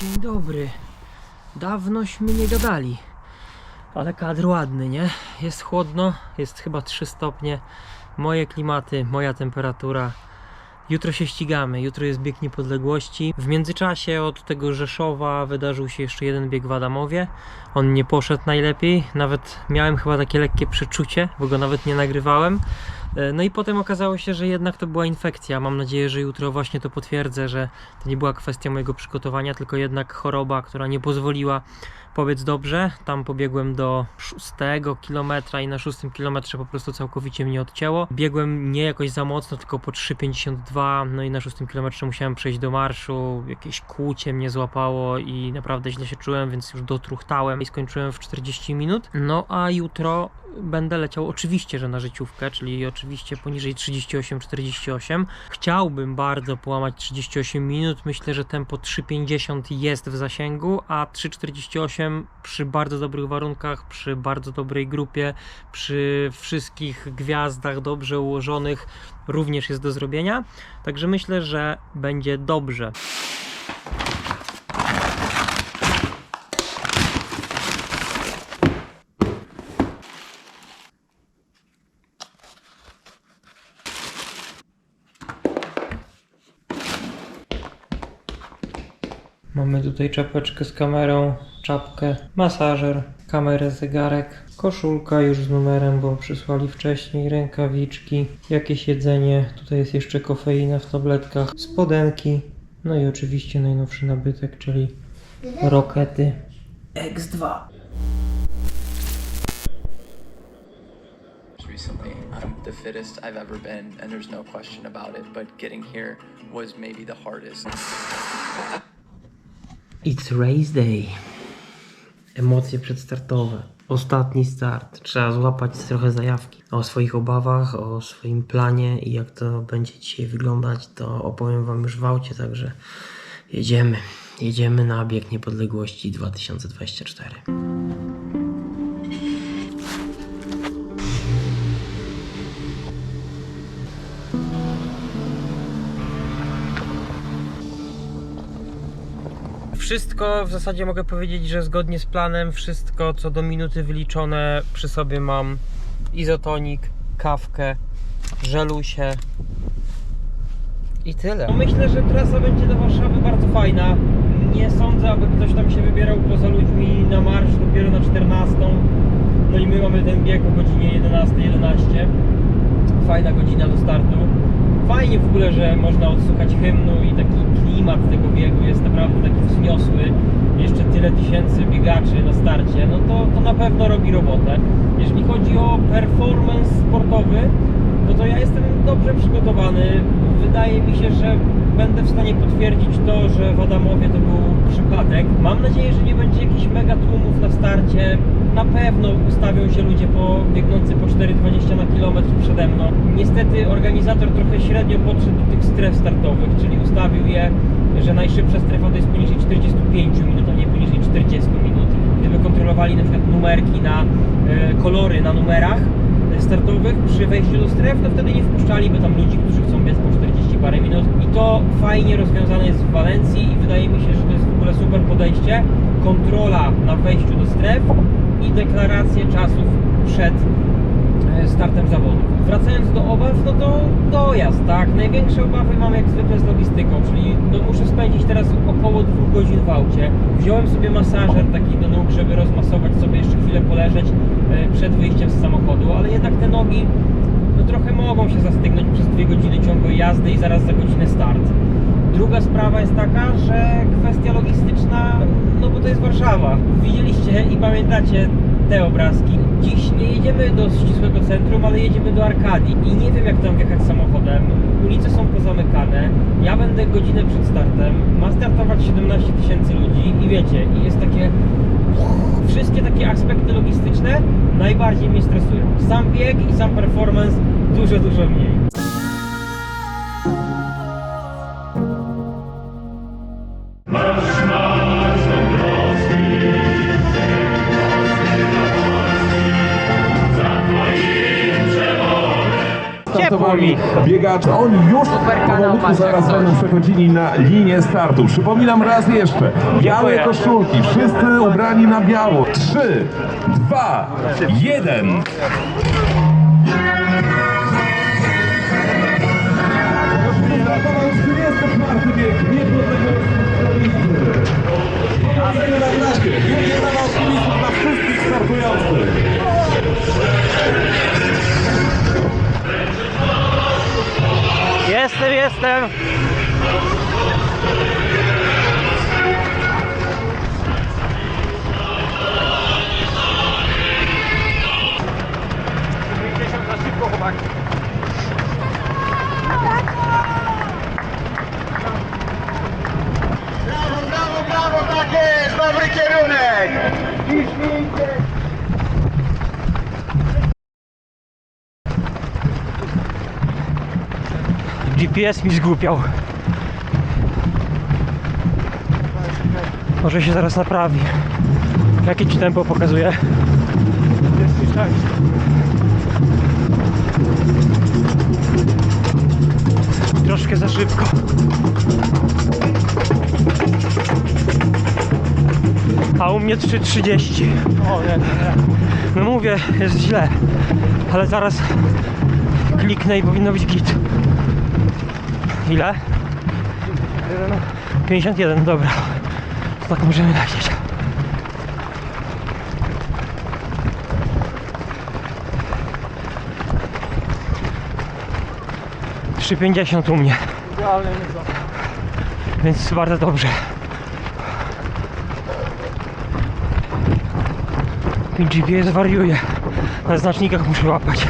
Dzień dobry. Dawnośmy nie gadali. Ale kadr ładny, nie? Jest chłodno, jest chyba 3 stopnie. Moje klimaty, moja temperatura. Jutro się ścigamy, jutro jest bieg niepodległości. W międzyczasie od tego Rzeszowa wydarzył się jeszcze jeden bieg w Adamowie. On nie poszedł najlepiej, nawet miałem chyba takie lekkie przeczucie, bo go nawet nie nagrywałem. E, No i potem okazało się, że jednak to była infekcja. Mam nadzieję, że jutro właśnie to potwierdzę, że to nie była kwestia mojego przygotowania, tylko jednak choroba, która nie pozwoliła powiedz dobrze. Tam pobiegłem do szóstego kilometra i na szóstym kilometrze po prostu całkowicie mnie odcięło. Biegłem nie jakoś za mocno, tylko po 3,52, no i na szóstym kilometrze musiałem przejść do marszu. Jakieś kłucie mnie złapało i naprawdę źle się czułem, więc już dotruchtałem i skończyłem w 40 minut. No a jutro będę leciał oczywiście, że na życiówkę, czyli oczywiście poniżej 38-48. Chciałbym bardzo połamać 38 minut. Myślę, że tempo 3,50 jest w zasięgu, a 3,48 przy bardzo dobrych warunkach, przy bardzo dobrej grupie, przy wszystkich gwiazdach dobrze ułożonych również jest do zrobienia. Także myślę, że będzie dobrze. Mamy tutaj czapeczkę z kamerą, czapkę, masażer, kamerę, zegarek, koszulka już z numerem, bo przysłali wcześniej, rękawiczki, jakieś jedzenie, tutaj jest jeszcze kofeina w tabletkach, spodenki, no i oczywiście najnowszy nabytek, czyli rokety X2. recently. I'm the fittest I've ever been, and there's no question about it. But getting here was maybe the hardest. It's race day. Emocje przedstartowe. Ostatni start. Trzeba złapać trochę zajawki. O swoich obawach, o swoim planie i jak to będzie dzisiaj wyglądać, to opowiem Wam już w aucie, także jedziemy. Jedziemy na bieg niepodległości 2024. Wszystko w zasadzie mogę powiedzieć, że zgodnie z planem, wszystko co do minuty wyliczone przy sobie mam izotonik, kawkę, żelusie i tyle. Myślę, że trasa będzie do Warszawy bardzo fajna. Nie sądzę, aby ktoś tam się wybierał poza ludźmi na marsz dopiero na 14. No i my mamy ten bieg o godzinie 11.11. Fajna godzina do startu. Fajnie w ogóle, że można odsłuchać hymnu i taki klimat tego biegu jest naprawdę taki tyle tysięcy biegaczy na starcie, no to, to na pewno robi robotę. Jeżeli chodzi o performance sportowy, no to ja jestem dobrze przygotowany. Wydaje mi się, że będę w stanie potwierdzić to, że w Adamowie to był przypadek. Mam nadzieję, że nie będzie jakichś mega tłumów na starcie. Na pewno ustawią się ludzie po, biegnący po 4,20 na kilometr przede mną. Niestety organizator trochę średnio podszedł do tych stref startowych, czyli ustawił je, że najszybsza strefa to jest poniżej 45 minut, a nie poniżej 40 minut. Gdyby kontrolowali na przykład numerki na e, kolory na numerach e, startowych przy wejściu do stref, to wtedy nie wpuszczaliby tam ludzi, którzy chcą biec po 40 parę minut. I to fajnie rozwiązane jest w Walencji i wydaje mi się, że to jest w ogóle super podejście. Kontrola na wejściu do stref i deklaracje czasów przed startem zawodów. Wracając do obaw, no to dojazd, tak? Największe obawy mam jak zwykle z logistyką, czyli no muszę spędzić teraz około dwóch godzin w aucie. Wziąłem sobie masażer taki do nóg, żeby rozmasować sobie jeszcze chwilę poleżeć e, przed wyjściem z samochodu, ale jednak te nogi no trochę mogą się zastygnąć przez dwie godziny ciągłej jazdy i zaraz za godzinę start. Druga sprawa jest taka, że kwestia logistyczna, no bo to jest Warszawa. Widzieliście i pamiętacie te obrazki. Dziś nie jedziemy do ścisłego centrum, ale jedziemy do Arkadii i nie wiem jak tam wjechać samochodem. Ulice są pozamykane. Ja będę godzinę przed startem. Ma startować 17 tysięcy ludzi i wiecie, i jest takie wszystkie takie aspekty logistyczne najbardziej mnie stresują. Sam bieg i sam performance dużo, dużo mniej. Biegacze. Oni już powolutku zaraz będą przechodzili na linię startu. Przypominam raz jeszcze. Białe koszulki. Wszyscy ubrani na biało. Trzy, dwa, jeden. Startował 34 bieg niepodległości. Wielkie brawa optymistów dla wszystkich startujących. Jestem, jestem. GPS mi zgłupiał. Może się zaraz naprawi. Jakie ci tempo pokazuje? Troszkę za szybko. A u mnie 3.30. No mówię, jest źle. Ale zaraz kliknę i powinno być git. Ile? 51, dobra. To tak możemy lecieć. Trzy pięćdziesiąt u mnie. Więc bardzo dobrze. Mi GPS wariuje. Na znacznikach muszę łapać.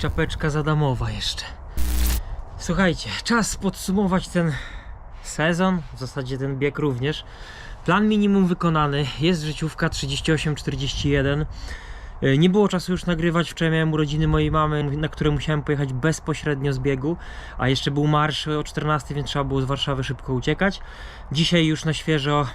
Czapeczka zadamowa jeszcze. Słuchajcie, czas podsumować ten sezon, w zasadzie ten bieg również. Plan minimum wykonany, jest życiówka 38-41. E, Nie było czasu już nagrywać, wczoraj miałem urodziny mojej mamy, na które musiałem pojechać bezpośrednio z biegu, a jeszcze był marsz o 14, więc trzeba było z Warszawy szybko uciekać. Dzisiaj już na świeżo,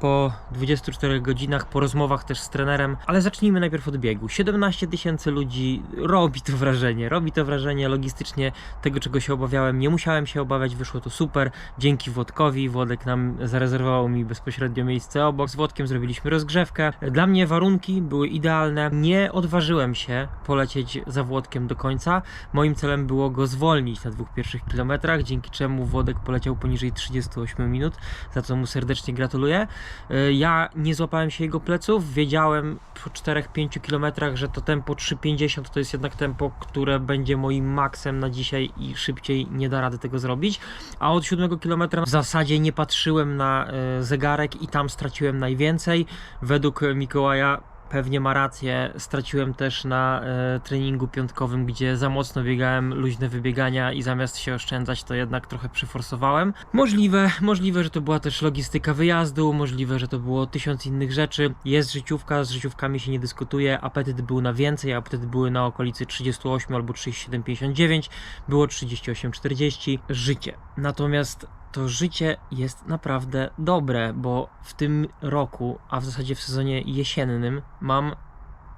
po 24 godzinach, po rozmowach też z trenerem, ale zacznijmy najpierw od biegu. 17 tysięcy ludzi, robi to wrażenie, robi to wrażenie logistycznie tego, czego się obawiałem. Nie musiałem się obawiać, wyszło to super. Dzięki Włodkowi, Włodek nam zarezerwował mi bezpośrednio miejsce obok. Z Włodkiem zrobiliśmy rozgrzewkę. Dla mnie warunki były idealne. Nie odważyłem się polecieć za Włodkiem do końca. Moim celem było go zwolnić na dwóch pierwszych kilometrach, dzięki czemu Włodek poleciał poniżej 38 minut, za co mu serdecznie gratuluję. Y, Ja nie złapałem się jego pleców, wiedziałem po 4-5 kilometrach, że to tempo 3,50 to jest jednak tempo, które będzie moim maksem na dzisiaj i szybciej nie da rady tego zrobić. A od 7 kilometra w zasadzie nie patrzyłem na y, zegarek i tam straciłem najwięcej. Według Mikołaja pewnie ma rację. Straciłem też na e, treningu piątkowym, gdzie za mocno biegałem luźne wybiegania i zamiast się oszczędzać, to jednak trochę przyforsowałem. Możliwe, możliwe, że to była też logistyka wyjazdu, możliwe, że to było tysiąc innych rzeczy. Jest życiówka, z życiówkami się nie dyskutuje. Apetyt był na więcej, apetyt były na okolicy 38 albo 37,59, było 38,40. Życie. Natomiast to życie jest naprawdę dobre, bo w tym roku, a w zasadzie w sezonie jesiennym, mam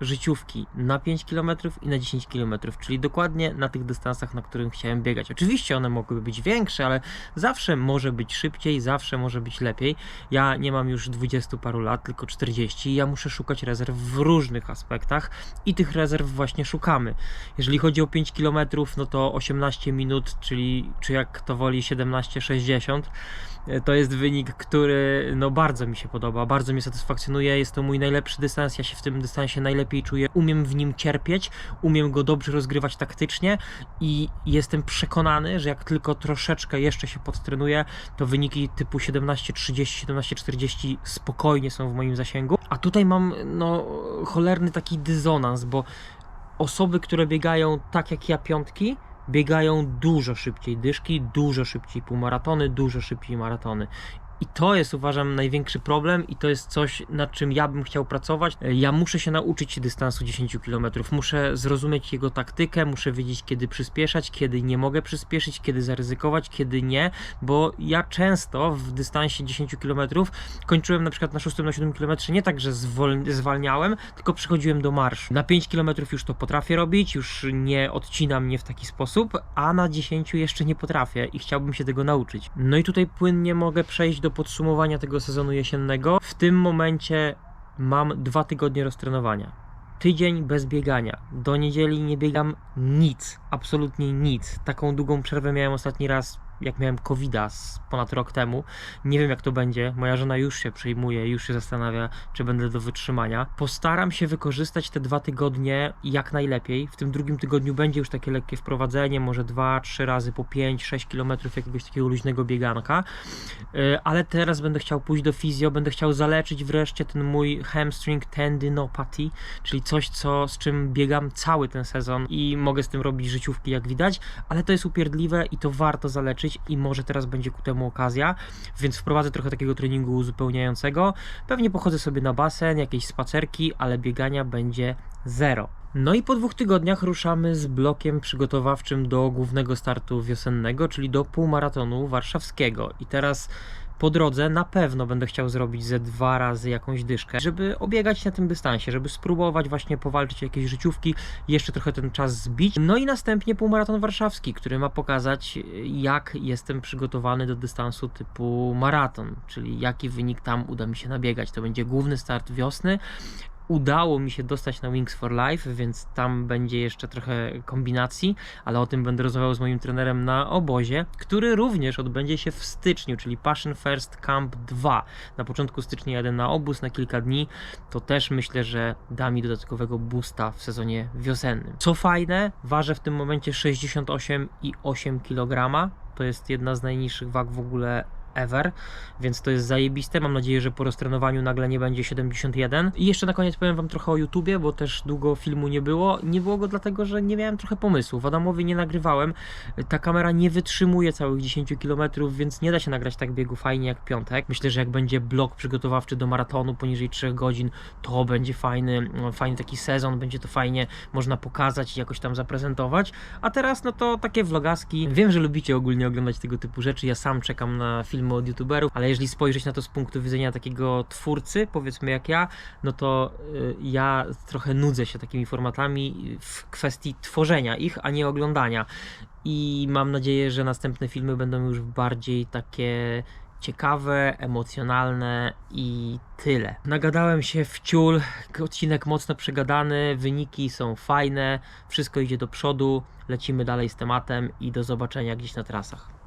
życiówki na 5 km i na 10 km, czyli dokładnie na tych dystansach, na którym chciałem biegać. Oczywiście one mogłyby być większe, ale zawsze może być szybciej, zawsze może być lepiej. Ja nie mam już 20 paru lat, tylko 40 i ja muszę szukać rezerw w różnych aspektach i tych rezerw właśnie szukamy. Jeżeli chodzi o 5 km, no to 18 minut, czyli czy jak to woli 17,60 to jest wynik, który no bardzo mi się podoba, bardzo mnie satysfakcjonuje. Jest to mój najlepszy dystans, ja się w tym dystansie najlepiej czuję. Umiem w nim cierpieć, umiem go dobrze rozgrywać taktycznie i jestem przekonany, że jak tylko troszeczkę jeszcze się podtrenuję, to wyniki typu 17.30, 17.40 spokojnie są w moim zasięgu. A tutaj mam no cholerny taki dysonans, bo osoby, które biegają tak jak ja piątki, biegają dużo szybciej dyszki, dużo szybciej półmaratony, dużo szybciej maratony. I to jest uważam największy problem i to jest coś, nad czym ja bym chciał pracować. Ja muszę się nauczyć dystansu 10 km, muszę zrozumieć jego taktykę, muszę wiedzieć kiedy przyspieszać, kiedy nie mogę przyspieszyć, kiedy zaryzykować, kiedy nie, bo ja często w dystansie 10 km kończyłem na przykład na 6 na 7 km nie tak, że zwalniałem, tylko przechodziłem do marszu. Na 5 km już to potrafię robić, już nie odcina mnie w taki sposób, a na 10 jeszcze nie potrafię i chciałbym się tego nauczyć. No i tutaj płynnie mogę przejść do podsumowania tego sezonu jesiennego. W tym momencie mam dwa tygodnie roztrenowania. Tydzień bez biegania. Do niedzieli nie biegam nic, absolutnie nic. Taką długą przerwę miałem ostatni raz, jak miałem covid z ponad rok temu. Nie wiem jak to będzie. Moja żona już się przejmuje, już się zastanawia, czy będę do wytrzymania. Postaram się wykorzystać te dwa tygodnie jak najlepiej. W tym drugim tygodniu będzie już takie lekkie wprowadzenie, może dwa, trzy razy po 5-6 km jakiegoś takiego luźnego bieganka. Yy, Ale teraz będę chciał pójść do fizjo, będę chciał zaleczyć wreszcie ten mój hamstring tendinopathy, czyli coś, co, z czym biegam cały ten sezon i mogę z tym robić życiówki, jak widać, ale to jest upierdliwe i to warto zaleczyć i może teraz będzie ku temu okazja, więc wprowadzę trochę takiego treningu uzupełniającego. Pewnie pochodzę sobie na basen, jakieś spacerki, ale biegania będzie zero. No i po dwóch tygodniach ruszamy z blokiem przygotowawczym do głównego startu wiosennego, czyli do półmaratonu warszawskiego. I teraz po drodze na pewno będę chciał zrobić ze dwa razy jakąś dyszkę, żeby obiegać na tym dystansie, żeby spróbować właśnie powalczyć o jakieś życiówki, jeszcze trochę ten czas zbić. No i następnie półmaraton warszawski, który ma pokazać jak jestem przygotowany do dystansu typu maraton, czyli jaki wynik tam uda mi się nabiegać. To będzie główny start wiosny. Udało mi się dostać na Wings for Life, więc tam będzie jeszcze trochę kombinacji, ale o tym będę rozmawiał z moim trenerem na obozie, który również odbędzie się w styczniu, czyli Passion First Camp 2. Na początku stycznia jadę na obóz na kilka dni. To też myślę, że da mi dodatkowego boosta w sezonie wiosennym. Co fajne, ważę w tym momencie 68,8 kg. To jest jedna z najniższych wag w ogóle ever, więc to jest zajebiste. Mam nadzieję, że po roztrenowaniu nagle nie będzie 71. I jeszcze na koniec powiem Wam trochę o YouTubie, bo też długo filmu nie było. Nie było go dlatego, że nie miałem trochę pomysłu. W Adamowie nie nagrywałem. Ta kamera nie wytrzymuje całych 10 km, więc nie da się nagrać tak biegu fajnie jak piątek. Myślę, że jak będzie blok przygotowawczy do maratonu poniżej 3 godzin, to będzie fajny, no, fajny taki sezon, będzie to fajnie można pokazać i jakoś tam zaprezentować. A teraz no to takie vlogaski. Wiem, że lubicie ogólnie oglądać tego typu rzeczy. Ja sam czekam na filmy od youtuberów, ale jeżeli spojrzeć na to z punktu widzenia takiego twórcy, powiedzmy jak ja, no to y, ja trochę nudzę się takimi formatami w kwestii tworzenia ich, a nie oglądania. I mam nadzieję, że następne filmy będą już bardziej takie ciekawe, emocjonalne i tyle. Nagadałem się w ciul, odcinek mocno przegadany, wyniki są fajne, wszystko idzie do przodu, lecimy dalej z tematem i do zobaczenia gdzieś na trasach.